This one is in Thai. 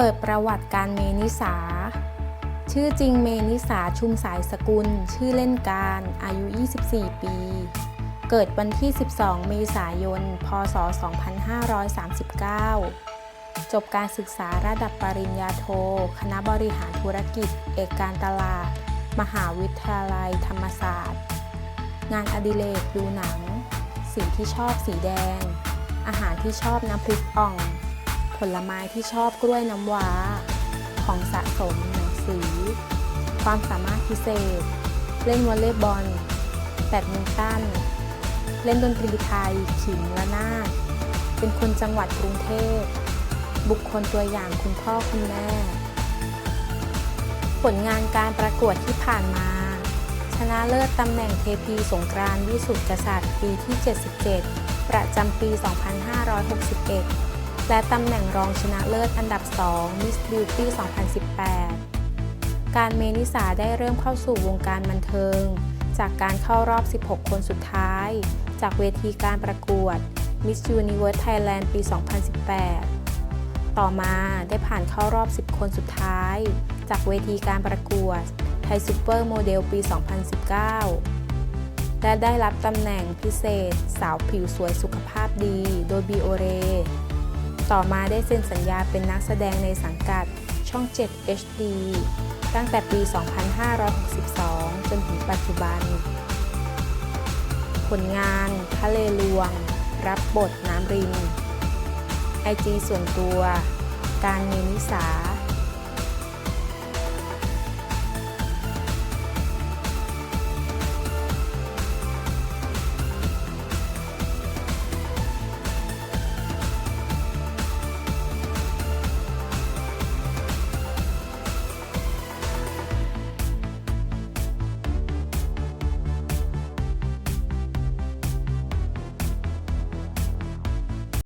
ปิดประวัติการเมนิสา ชื่อจริงเมนิสาชุมสายสกุล ชื่อเล่นการอายุ 24 ปี เกิดวันที่ 12 เมษายน พศ 2539 จบการศึกษาระดับปริญญาโท คณะบริหารธุรกิจ เอกการตลาด มหาวิทยาลัยธรรมศาสตร์ งานอดิเรกดูหนัง สิ่งที่ชอบสีแดง อาหารที่ชอบน้ำพริกอ่อง ผลไม้ที่ชอบกล้วยน้ำว้า ของสะสมหนังสือ ความสามารถพิเศษ เล่นวอลเลย์บอลแบดมินตัน เล่นดนตรีไทย ขิมและนาดเป็นคนจังหวัดกรุงเทพ บุคคลตัวอย่างคุณพ่อคุณแม่ ผลงานการประกวดที่ผ่านมา ชนะเลิศตำแหน่งเทพีสงกรานต์วิสุทธิกษัตริย์ปีที่ 77 ประจำปี 2561 และตำแหน่งรองชนะเลิศอันดับ 2 Miss Beauty 2018 การเมนิสาได้เริ่มเข้าสู่วงการบันเทิง จากการเข้ารอบ 16 คนสุดท้าย จากเวทีการประกวด Miss Universe Thailand ปี 2018 ต่อมาได้ผ่านเข้ารอบ 10 คนสุดท้าย จากเวทีการประกวดไทยซูเปอร์โมเดลปี 2019และได้รับตำแหน่งพิเศษ สาวผิวสวยสุขภาพดี โดย Biore ต่อมาได้เซ็นสัญญาเป็นนักแสดงในสังกัดช่อง 7 HD ตั้งแต่ปี 2562 จนถึงปัจจุบัน ผลงานทะเลลวง รับบทน้ำรินไอจีส่วนตัว การเมนิสา